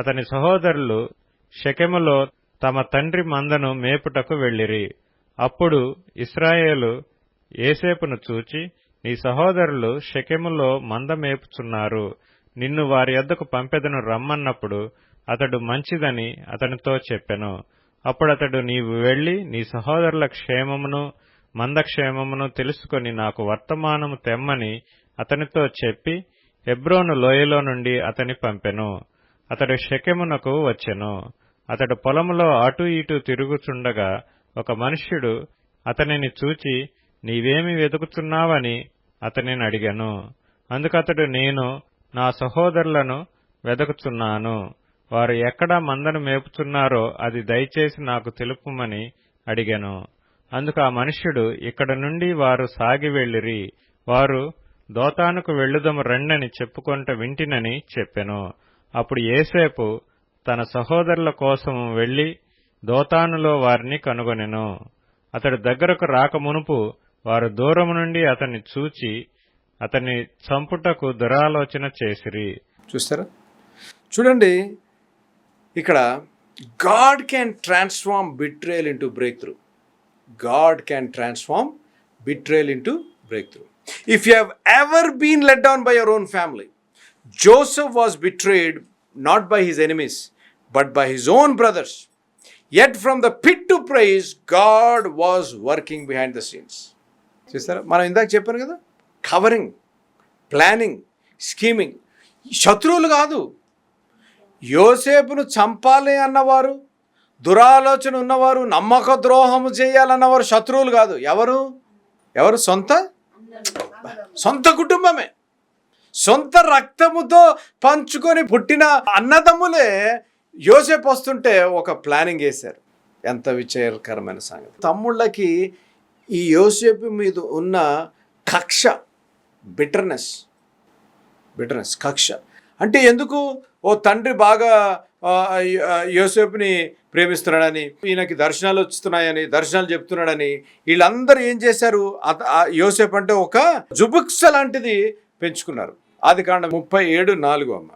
అతని సహోదరులు షెకెములో తమ తండ్రి మందను మేపుటకు వెళ్ళిరి. అప్పుడు ఇస్రాయేలు ఏసేపును చూచి నీ సహోదరులు షెకెములో మంద మేపుచున్నారు. నిన్ను వారి యొద్దకు పంపెదను రమ్మన్నప్పుడు అతడు మంచిదని అతనితో చెప్పెను. అప్పుడతడు నీవు వెళ్ళి నీ సహోదరుల క్షేమమును మందక్షేమమును తెలుసుకొని నాకు వర్తమానము తెమ్మని అతనితో చెప్పి హెబ్రోను లోయలో నుండి అతని పంపెను. అతడు షెకెమునకు వచ్చెను. అతడు పొలములో అటు ఇటు తిరుగుచుండగా ఒక మనుష్యుడు అతనిని చూచి నీవేమి వెతుకుతున్నావని? అతనిని అడిగాను. అందుకతడు నేను నా సహోదరులను వెతుకుతున్నాను. వారు ఎక్కడ మందను మేపుతున్నారో అది దయచేసి నాకు తెలుపుమని అడిగాను. అందుకు ఆ మనుష్యుడు ఇక్కడ నుండి వారు సాగి వెళ్ళిరి. వారు దోతానుకు వెళ్ళుదము రండని చెప్పుకొంట వింటినని చెప్పెను. అప్పుడు ఏసేపు తన సహోదరుల కోసం వెళ్ళి దోతానులో వారిని కనుగొనెను. అతడి దగ్గరకు రాకమునుపు వారు దూరము నుండి అతన్ని చూచి అతన్ని చంపుటకు దురాలోచన చేసిరి. చూస్తారా? చూడండి ఇక్కడ God can transform betrayal into breakthrough God can transform betrayal into breakthrough if you have ever been let down by your own family Joseph was betrayed not by his enemies but by his own brothers yet from the pit to prize God was working behind the scenes చూస్తారా? మనం ఇందాక చెప్పాను కదా covering planning scheming శత్రువులు కాదు. యోసేపును చంపాలి అన్నవారు దురాలోచన ఉన్నవారు నమ్మక ద్రోహము చేయాలన్నవారు శత్రువులు కాదు. ఎవరు? ఎవరు? సొంత? సొంత కుటుంబమే. సొంత రక్తముతో పంచుకొని పుట్టిన అన్నదమ్ములే యోసేపు వస్తుంటే ఒక ప్లానింగ్ వేశారు. ఎంత విచారకరమైన సంగతి. తమ్ముళ్ళకి ఈ యోసేపు మీద ఉన్న కక్ష బిటర్నెస్ బిటర్నెస్ కక్ష. అంటే ఎందుకు? ఓ తండ్రి బాగా యోసేపుని ప్రేమిస్తున్నాడని ఈయనకి దర్శనాలు వస్తున్నాయని దర్శనాలు చెప్తున్నాడని వీళ్ళందరూ ఏం చేశారు? యోసేపు అంటే ఒక జుబుక్స లాంటిది పెంచుకున్నారు. ఆది కాండ ముప్పై ఏడు నాలుగు అమ్మ.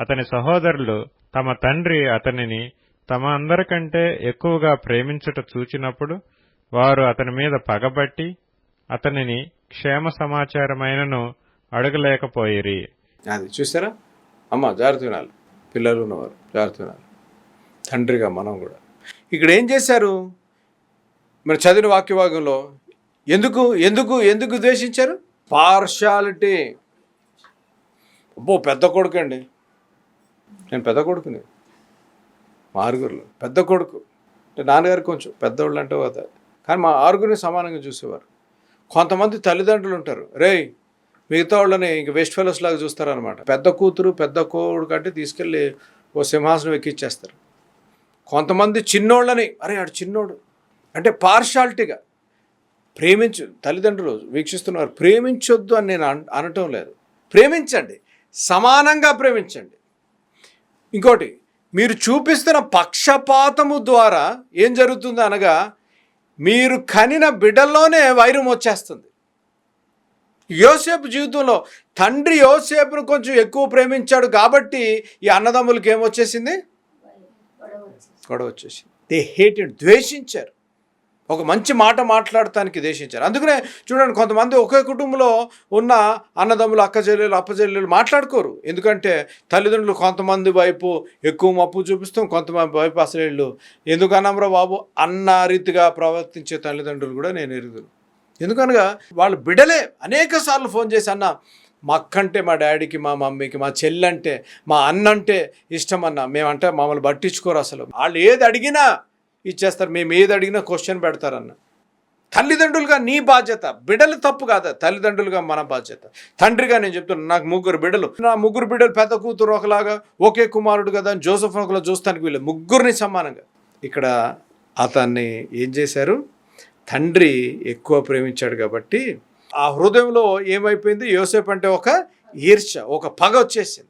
అతని సహోదరులు తమ తండ్రి అతనిని తమ అందరికంటే ఎక్కువగా ప్రేమించుట చూచినప్పుడు వారు అతని మీద పగబట్టి అతనిని క్షేమ సమాచారమైనను అడగలేకపోయిరి. అది చూసారా? అమ్మ జాగ్రత్త వినాలి. పిల్లలు ఉన్నవారు జాగ్రత్త వినాలి. తండ్రిగా మనం కూడా. ఇక్కడ ఏం చేశారు? మరి చదివిన వాక్యభాగంలో ఎందుకు ఎందుకు ఎందుకు ద్వేషించారు? పార్షాలిటీ. అబ్బో పెద్ద కొడుకు అండి నేను పెద్ద కొడుకుని. మా ఆరుగురులో. పెద్ద కొడుకు. అంటే నాన్నగారు కొంచెం పెద్దవాళ్ళు అంటే కదా కానీ మా ఆరుగురిని సమానంగా చూసేవారు. కొంతమంది తల్లిదండ్రులు ఉంటారు. రేయ్ మిగతా వాళ్ళని ఇంక వెస్ట్ ఫెలోస్ లాగా చూస్తారనమాట పెద్ద కూతురు పెద్ద కొడుకు అంటే తీసుకెళ్ళి ఓ సింహాసనం ఎక్కిచ్చేస్తారు. కొంతమంది చిన్నోళ్ళని అరే ఆడు చిన్నోడు. అంటే పార్షాలిటీగా. ప్రేమించు తల్లిదండ్రులు వీక్షిస్తున్నారు. ప్రేమించొద్దు అని నేను అనటం లేదు. ప్రేమించండి. సమానంగా ప్రేమించండి. ఇంకోటి మీరు చూపిస్తున్న పక్షపాతము ద్వారా ఏం జరుగుతుంది అనగా మీరు కనిన బిడ్డల్లోనే వైరం వచ్చేస్తుంది. యోసేపు జీవితంలో తండ్రి యోసేపును కొంచెం ఎక్కువ ప్రేమించాడు కాబట్టి ఈ అన్నదమ్ములకి ఏమొచ్చేసింది గొడవ వచ్చేసింది. దే హేటెడ్ ద్వేషించారు. ఒక మంచి మాట మాట్లాడటానికి దేశించారు అందుకనే చూడండి కొంతమంది ఒకే కుటుంబంలో ఉన్న అన్నదమ్ములు అక్క చెల్లెలు మాట్లాడుకోరు. ఎందుకంటే తల్లిదండ్రులు కొంతమంది వైపు ఎక్కువ మప్పు చూపిస్తాం కొంతమంది వైపు అసలు వీళ్ళు ఎందుకన్నాంరా బాబు? అన్న రీతిగా ప్రవర్తించే తల్లిదండ్రులు కూడా నేను ఎరుగును. ఎందుకనగా వాళ్ళు బిడలే. అనేక సార్లు ఫోన్ చేసి అన్న మా అక్కంటే మా డాడీకి మా మమ్మీకి మా చెల్లంటే మా అన్నంటే ఇష్టం అన్న మేమంటే మమ్మల్ని పట్టించుకోరు అసలు. వాళ్ళు ఏది అడిగినా ఇచ్చేస్తారు. మేము ఏది అడిగినా క్వశ్చన్ పెడతారన్న. తల్లిదండ్రులుగా నీ బాధ్యత. బిడ్డలు తప్పు కాదా. తల్లిదండ్రులుగా మన బాధ్యత. తండ్రిగా నేను చెప్తున్నా నాకు ముగ్గురు బిడ్డలు. నా ముగ్గురు బిడ్డలు పెద్ద కూతురు ఒకలాగా ఒకే కుమారుడు కదా అని జోసఫ్ ఒకలా చూస్తానికి వీళ్ళు ముగ్గురిని సమానంగా. ఇక్కడ అతన్ని ఏం చేశారు? తండ్రి ఎక్కువ ప్రేమించాడు కాబట్టి ఆ హృదయంలో ఏమైపోయింది? యోసేపు అంటే ఒక ఈర్ష ఒక పగ వచ్చేసింది.